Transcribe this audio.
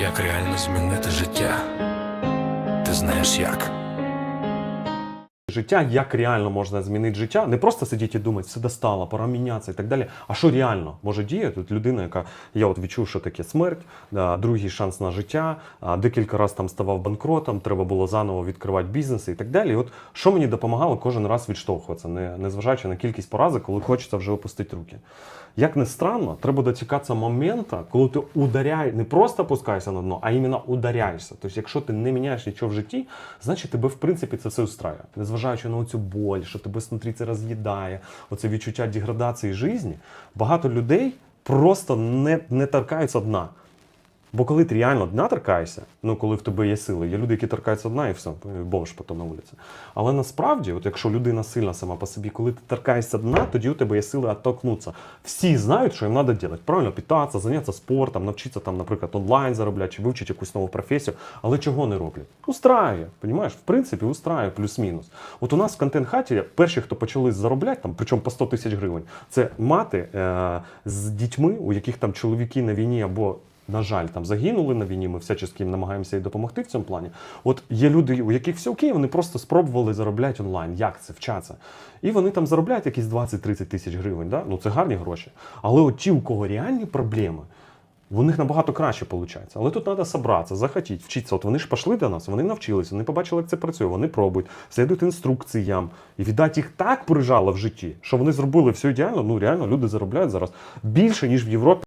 Як реально змінити життя? Ти знаєш як? Життя, як реально можна змінити життя, не просто сидіти і думати, все достало, пора мінятися і так далі. А що реально може діяти? Тут людина, яка я от відчув, що таке смерть, да, другий шанс на життя, а, декілька разів там ставав банкротом, треба було заново відкривати бізнеси і так далі. І от що мені допомагало кожен раз відштовхуватися, не, незважаючи на кількість поразок, коли хочеться вже опустити руки. Як не странно, треба дочекатися моменту, коли ти ударяй, не просто опускаєшся на дно, а іменно ударяєшся. Тобто, якщо ти не міняєш нічого в житті, значить тебе в принципі це все устраює. Незважаючи на оцю боль, що тебе снутрі це роз'їдає, оце відчуття деградації житті, багато людей просто не, не торкаються дна. Бо коли ти реально дна торкаєшся, ну коли в тебе є сили, є люди, які торкаються дна і все, бомж потім на вулиці. Але насправді, от якщо людина сильна сама по собі, коли ти торкаєшся дна, тоді у тебе є сили оттолкнутися. Всі знають, що їм треба робити. Правильно питатися, зайнятися спортом, навчитися там, наприклад, онлайн заробляти чи вивчити якусь нову професію. Але чого не роблять? Устраює, понімаєш? В принципі, устраює плюс-мінус. От у нас в контент-хаті перші, хто почали заробляти, там, причому по 100 тисяч гривень, це мати е- з дітьми, у яких там чоловіки на війні або на жаль, там загинули на війні. Ми всячески їм намагаємося їй допомогти в цьому плані. От є люди, у яких все окей, вони просто спробували заробляти онлайн. Як це вчаться? І вони там заробляють якісь 20-30 тисяч гривень. Да? Ну це гарні гроші. Але от ті, у кого реальні проблеми. У них набагато краще виходить. Але тут треба зібратися, захотіти, вчитися. От вони ж пішли до нас, вони навчилися, вони побачили, як це працює, вони пробують, слідують інструкціям. І віддать їх так прижало в житті, що вони зробили все ідеально. Ну реально люди заробляють зараз більше, ніж в Європі.